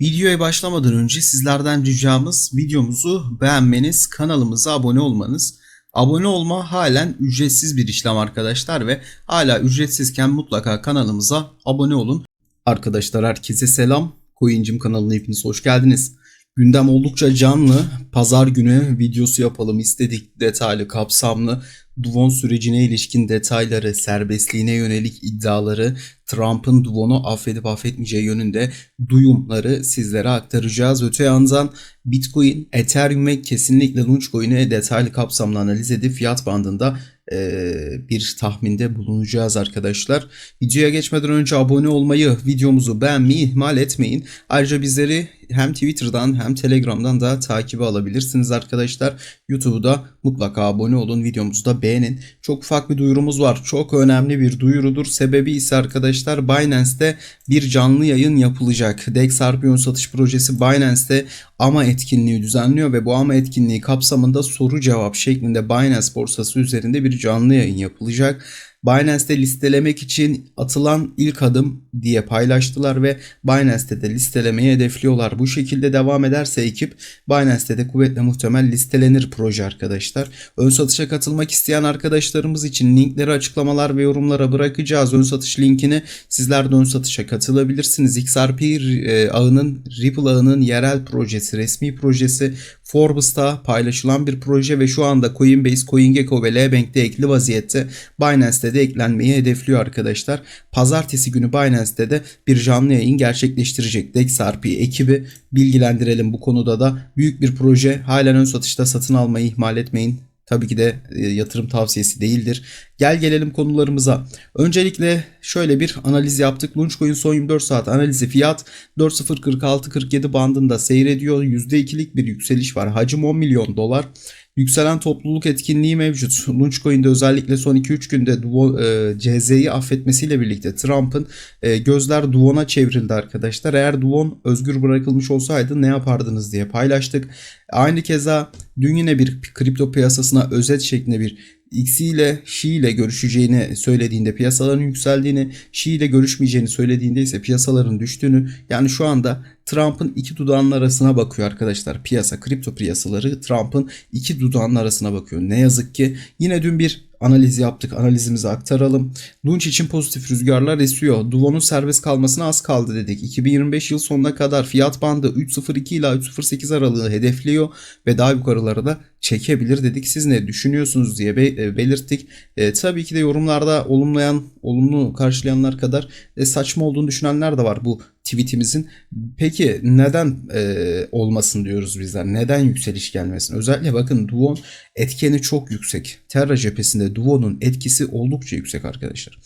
Videoya başlamadan önce sizlerden ricamız videomuzu beğenmeniz, kanalımıza abone olmanız. Abone olma halen ücretsiz bir işlem arkadaşlar ve hala ücretsizken mutlaka kanalımıza abone olun. Arkadaşlar herkese selam. Coincim kanalına hepiniz hoş geldiniz. Gündem oldukça canlı. Pazar günü videosu yapalım istedik. Detaylı, kapsamlı. Duvon sürecine ilişkin detayları, serbestliğine yönelik iddiaları, Trump'ın Duvon'u affedip affetmeyeceği yönünde duyumları sizlere aktaracağız. Öte yandan Bitcoin, Ethereum ve kesinlikle Launchcoin'i detaylı kapsamlı analiz edip fiyat bandında eee, bir tahminde bulunacağız arkadaşlar. Videoya geçmeden önce abone olmayı, videomuzu beğenmeyi ihmal etmeyin. Ayrıca bizleri hem Twitter'dan hem Telegram'dan da takibe alabilirsiniz arkadaşlar. YouTube'da mutlaka abone olun, videomuzu da beğenin. Çok ufak bir duyurumuz var. Çok önemli bir duyurudur. Sebebi ise arkadaşlar Binance'te bir canlı yayın yapılacak. DEX ön satış projesi Binance'te AMA etkinliği düzenliyor ve bu AMA etkinliği kapsamında soru cevap şeklinde Binance borsası üzerinde bir canlı yayın yapılacak. Binance'te listelemek için atılan ilk adım diye paylaştılar ve Binance'te de listelemeyi hedefliyorlar. Bu şekilde devam ederse ekip Binance'te de kuvvetle muhtemel listelenir proje arkadaşlar. Ön satışa katılmak isteyen arkadaşlarımız için linkleri açıklamalar ve yorumlara bırakacağız. Ön satış linkini sizler de ön satışa katılabilirsiniz. XRP e, ağının Ripple ağının yerel projesi, resmi projesi Forbes'ta paylaşılan bir proje ve şu anda Coinbase, CoinGecko ve Lbank'te ekli vaziyette. Binance'te de eklenmeyi hedefliyor arkadaşlar. Pazartesi günü Binance'te de bir canlı yayın gerçekleştirecek. DexRP ekibi bilgilendirelim bu konuda da. Büyük bir proje. Halen ön satışta satın almayı ihmal etmeyin. Tabii ki de e, yatırım tavsiyesi değildir. Gel gelelim konularımıza. Öncelikle şöyle bir analiz yaptık. Launchcoin son 24 saat analizi fiyat 4.046-47 bandında seyrediyor. %2'lik bir yükseliş var. Hacim 10 milyon dolar. Yükselen topluluk etkinliği mevcut. Launchcoin'de özellikle son 2-3 günde e, CZ'yi affetmesiyle birlikte Trump'ın e, gözler Duvon'a çevrildi arkadaşlar. Eğer Duvon özgür bırakılmış olsaydı ne yapardınız diye paylaştık. Aynı keza dün yine bir kripto piyasasına özet şeklinde bir X ile Xi ile görüşeceğini söylediğinde piyasaların yükseldiğini, Xi ile görüşmeyeceğini söylediğinde ise piyasaların düştüğünü yani şu anda Trump'ın iki dudağının arasına bakıyor arkadaşlar. Piyasa, kripto piyasaları Trump'ın iki dudağının arasına bakıyor. Ne yazık ki yine dün bir analiz yaptık. Analizimizi aktaralım. Launch için pozitif rüzgarlar esiyor. Duvon'un serbest kalmasına az kaldı dedik. 2025 yıl sonuna kadar fiyat bandı 3.02 ila 3.08 aralığı hedefliyor ve daha yukarılara da çekebilir dedik. Siz ne düşünüyorsunuz diye e, belirttik. E, tabii ki de yorumlarda olumlayan, olumlu karşılayanlar kadar e, saçma olduğunu düşünenler de var bu tweetimizin. Peki neden e, olmasın diyoruz bizler? Neden yükseliş gelmesin? Özellikle bakın Duvon etkeni çok yüksek. Terra cephesinde Duvon'un etkisi oldukça yüksek arkadaşlar.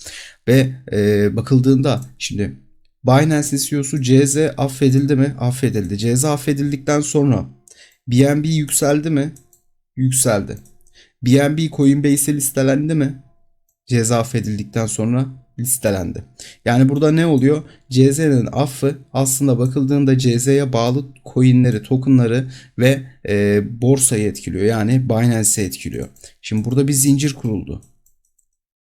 Ve e, bakıldığında şimdi Binance'in CEO'su CZ affedildi mi? Affedildi. CZ affedildikten sonra BNB yükseldi mi? Yükseldi. BNB Coinbase'e listelendi mi? Ceza affedildikten sonra listelendi. Yani burada ne oluyor? CZ'nin affı aslında bakıldığında CZ'ye bağlı coinleri, tokenları ve e, borsayı etkiliyor. Yani Binance'i etkiliyor. Şimdi burada bir zincir kuruldu.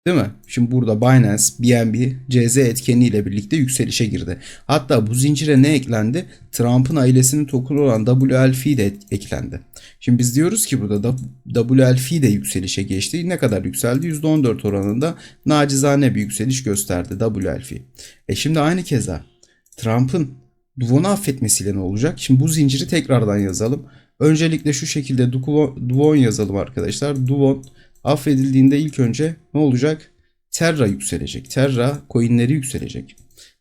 Değil mi? Şimdi burada Binance, BNB, CZ etkeniyle birlikte yükselişe girdi. Hatta bu zincire ne eklendi? Trump'ın ailesinin tokenu olan WLF de eklendi. Şimdi biz diyoruz ki burada da WLF de yükselişe geçti. Ne kadar yükseldi? %14 oranında nacizane bir yükseliş gösterdi WLF. E şimdi aynı keza Trump'ın Duvon'u affetmesiyle ne olacak? Şimdi bu zinciri tekrardan yazalım. Öncelikle şu şekilde Duvo- Duvon yazalım arkadaşlar. Duvon affedildiğinde ilk önce ne olacak? Terra yükselecek. Terra coinleri yükselecek.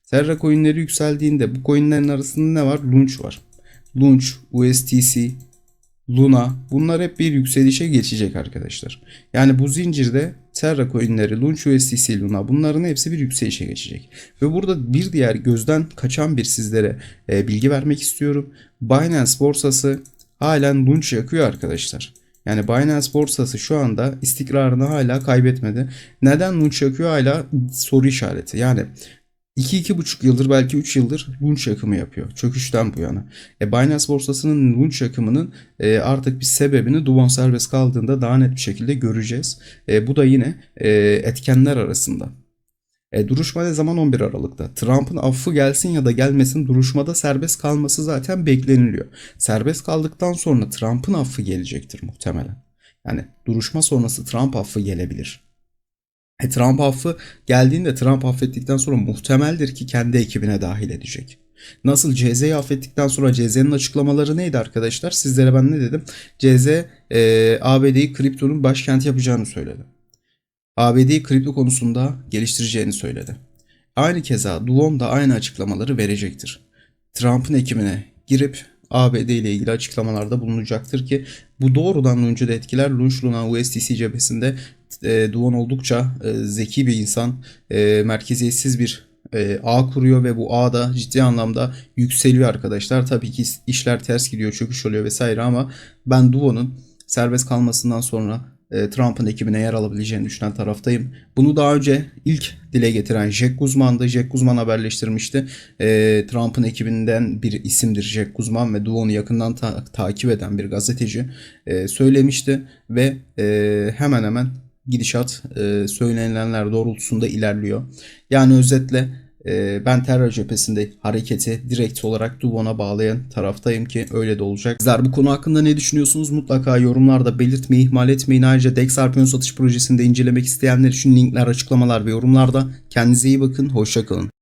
Terra coinleri yükseldiğinde bu coinlerin arasında ne var? Launch var. Launch, USTC, Luna bunlar hep bir yükselişe geçecek arkadaşlar. Yani bu zincirde Terra coinleri, Launch USDC, Luna bunların hepsi bir yükselişe geçecek. Ve burada bir diğer gözden kaçan bir sizlere e, bilgi vermek istiyorum. Binance borsası halen Launch yakıyor arkadaşlar. Yani Binance borsası şu anda istikrarını hala kaybetmedi. Neden Launch yakıyor hala soru işareti. Yani 2-2,5 yıldır belki 3 yıldır Lunch akımı yapıyor. Çöküşten bu yana. E, Binance borsasının Lunch akımının e, artık bir sebebini Duvon serbest kaldığında daha net bir şekilde göreceğiz. E, bu da yine e, etkenler arasında. E, duruşma ne zaman 11 Aralık'ta. Trump'ın affı gelsin ya da gelmesin duruşmada serbest kalması zaten bekleniliyor. Serbest kaldıktan sonra Trump'ın affı gelecektir muhtemelen. Yani duruşma sonrası Trump affı gelebilir. E, Trump affı geldiğinde Trump affettikten sonra muhtemeldir ki kendi ekibine dahil edecek. Nasıl CZ'yi affettikten sonra CZ'nin açıklamaları neydi arkadaşlar? Sizlere ben ne dedim? CZ e, ABD'yi kriptonun başkenti yapacağını söyledi. ABD'yi kripto konusunda geliştireceğini söyledi. Aynı keza Duon da aynı açıklamaları verecektir. Trump'ın ekibine girip ABD ile ilgili açıklamalarda bulunacaktır ki bu doğrudan Lunch'u da etkiler. Lunch Luna USDC cephesinde e, Duon oldukça e, zeki bir insan, e, merkeziyetsiz bir e, ağ kuruyor ve bu ağ da ciddi anlamda yükseliyor arkadaşlar. Tabii ki işler ters gidiyor, çöküş oluyor vesaire ama ben Duo'nun serbest kalmasından sonra Trump'ın ekibine yer alabileceğini düşünen taraftayım. Bunu daha önce ilk dile getiren Jack Guzman'dı. Jack Guzman haberleştirmişti. E, Trump'ın ekibinden bir isimdir Jack Guzman ve Duo'nu yakından ta- takip eden bir gazeteci e, söylemişti ve e, hemen hemen gidişat e, söylenilenler doğrultusunda ilerliyor. Yani özetle ben terör cephesinde hareketi direkt olarak Duvon'a bağlayan taraftayım ki öyle de olacak. Sizler bu konu hakkında ne düşünüyorsunuz? Mutlaka yorumlarda belirtmeyi ihmal etmeyin. Ayrıca Dex Arpion satış projesinde incelemek isteyenler için linkler açıklamalar ve yorumlarda. Kendinize iyi bakın. Hoşçakalın.